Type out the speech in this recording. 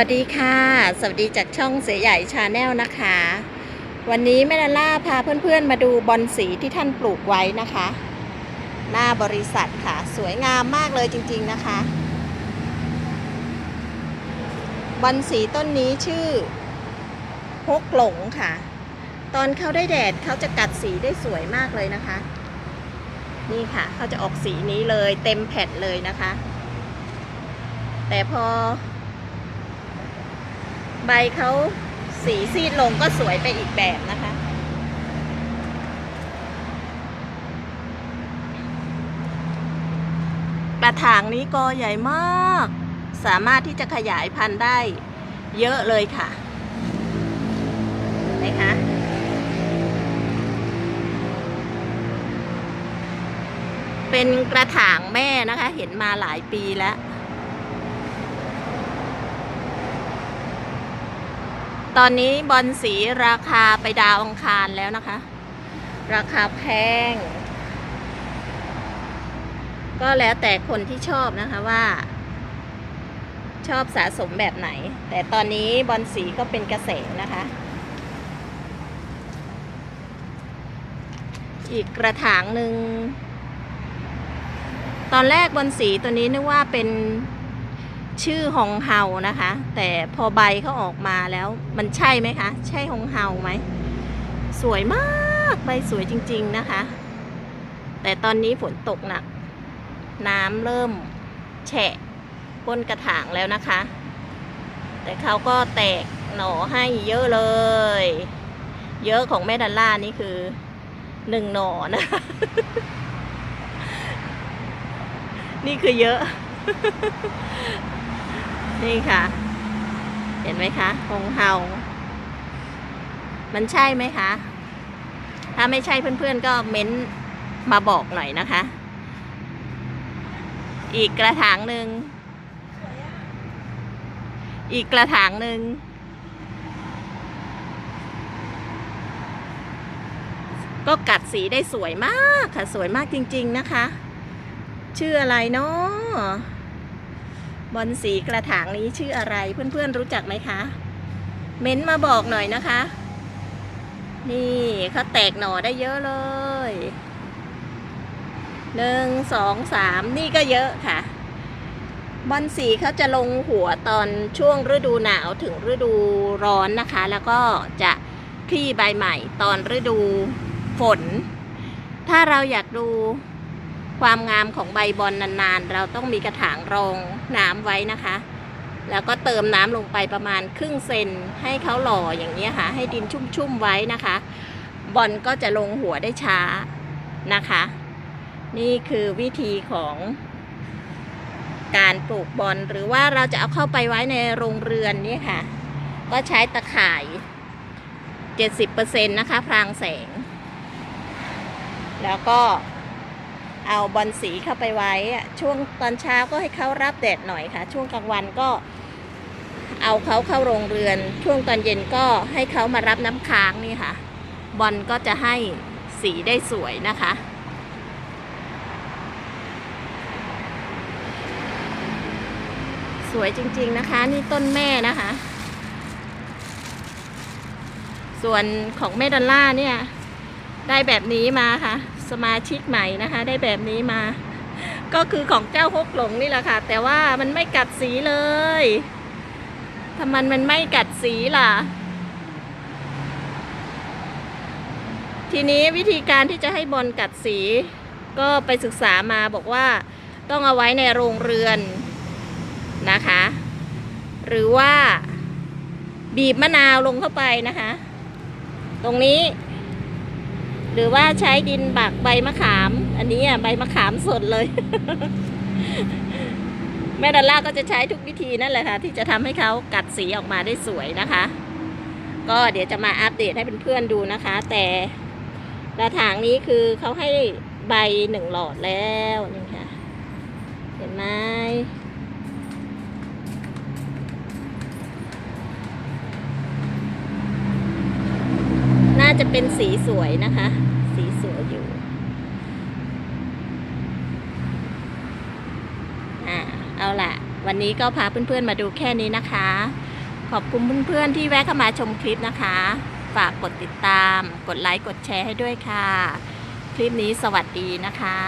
วัสดีค่ะ สวัสดีจากช่องเสือใหญ่ชาแนลนะคะ วันนี้แม่ดาล่าพาเพื่อนๆมาดูบอลสีที่ท่านปลูกไว้นะคะ หน้าบริษัทค่ะ สวยงามมากเลยจริงๆนะคะ บอลสีต้นนี้ชื่อฮกหลงค่ะ ตอนเขาได้แดดเขาจะกัดสีได้สวยมากเลยนะคะ นี่ค่ะเขาจะออกสีนี้เลยเต็มแผ่นเลยนะคะ แต่พอ ใบเขาสีซีดลงก็สวยไปอีกแบบนะคะ กระถางนี้ก็ใหญ่มาก สามารถที่จะขยายพันธุ์ได้เยอะเลยค่ะเห็นไหมคะเป็นกระถางแม่นะคะ เห็นมาหลายปีแล้ว ตอนนี้บอลสีราคาไปดาวองคารแล้วนะคะ ราคาแพง ก็แล้วแต่คนที่ชอบนะคะว่า ชอบสะสมแบบไหน แต่ตอนนี้บอลสีก็เป็นกระแสนะคะ อีกกระถางหนึ่ง ตอนแรกบอลสีตัวนี้นึกว่าเป็น ชื่อหงเฮานะคะ แต่พอใบเขาออกมาแล้วมันใช่ไหมคะ ใช่หงเฮาไหม สวยมากใบสวยจริง ๆนะคะ แต่ตอนนี้ฝนตกหนัก น้ำเริ่มแฉะก้นกระถางแล้วนะคะ แต่เขาก็แตกหน่อให้เยอะเลย เยอะของแม่ดัลล่านี่คือหนึ่งหน่อนะ นี่คือเยอะ นี่ค่ะ เห็นไหมคะหงเฮามันใช่ไหมคะ ถ้าไม่ใช่เพื่อนๆก็เม้นมาบอกหน่อยนะคะ อีกกระถางหนึ่ง อีกกระถางหนึ่ง ก็กัดสีได้สวยมากค่ะ สวยมากจริงๆนะคะ ชื่ออะไรเนาะ บอลสีกระถางนี้ชื่ออะไรเพื่อนๆรู้จักไหมคะ เม้นมาบอกหน่อยนะคะ นี่เขาแตกหน่อได้เยอะเลยหนึ่งสองสามนี่ก็เยอะค่ะ บอลสีเขาจะลงหัวตอนช่วงฤดูหนาวถึงฤดูร้อนนะคะ แล้วก็จะคลี่ใบใหม่ตอนฤดูฝน ถ้าเราอยากดู ความงามของใบบอลนานๆ เราต้องมีกระถางรองน้ำไว้นะคะ แล้วก็เติมน้ำลงไปประมาณครึ่งเซนให้เขาหล่ออย่างนี้ค่ะ ให้ดินชุ่มๆไว้นะคะ บอลก็จะลงหัวได้ช้านะคะ นี่คือวิธีของการปลูกบอลหรือว่าเราจะเอาเข้าไปไว้ในโรงเรือนนี่ค่ะ ก็ใช้ตะข่าย 70%นะคะ พรางแสง แล้วก็ เอาบอลสีเข้าไปไว้ ช่วงตอนเช้าก็ให้เขารับแดดหน่อยค่ะ ช่วงกลางวันก็เอาเขาเข้าโรงเรือน ช่วงตอนเย็นก็ให้เขามารับน้ำค้างนี่ค่ะ บอลก็จะให้สีได้สวยนะคะสวยจริงๆนะคะ นี่ต้นแม่นะคะ ส่วนของแม่ดอลล่าเนี่ย ได้แบบนี้มาค่ะ สมาชิกใหม่นะคะ ได้แบบนี้มา ก็คือของเจ้าฮกหลงนี่แหละค่ะ แต่ว่ามันไม่กัดสีเลยทำไมมันไม่กัดสีล่ะ ทีนี้วิธีการที่จะให้บอลกัดสี ก็ไปศึกษามาบอกว่าต้องเอาไว้ในโรงเรือนนะคะ หรือว่าบีบมะนาวลงเข้าไปนะคะ ตรงนี้ หรือว่าใช้ดินบักใบมะขาม อันนี้อะใบมะขามสดเลย แม่ดัลล่าก็จะใช้ทุกวิธีนั่นแหละค่ะ ที่จะทำให้เขากัดสีออกมาได้สวยนะคะ ก็เดี๋ยวจะมาอัปเดตให้เพื่อนๆดูนะคะ แต่กระถางนี้คือเขาให้ใบหนึ่งหลอดแล้วนี่ค่ะ เห็นไหม เป็นสีสวยนะคะ สีสวยอยู่อ่าเอาล่ะวันนี้ก็พาเพื่อนๆมาดูแค่นี้นะคะ ขอบคุณเพื่อนๆที่แวะเข้ามาชมคลิปนะคะ ฝากกดติดตาม กดไลค์ กดแชร์ให้ด้วยค่ะ คลิปนี้สวัสดีนะคะ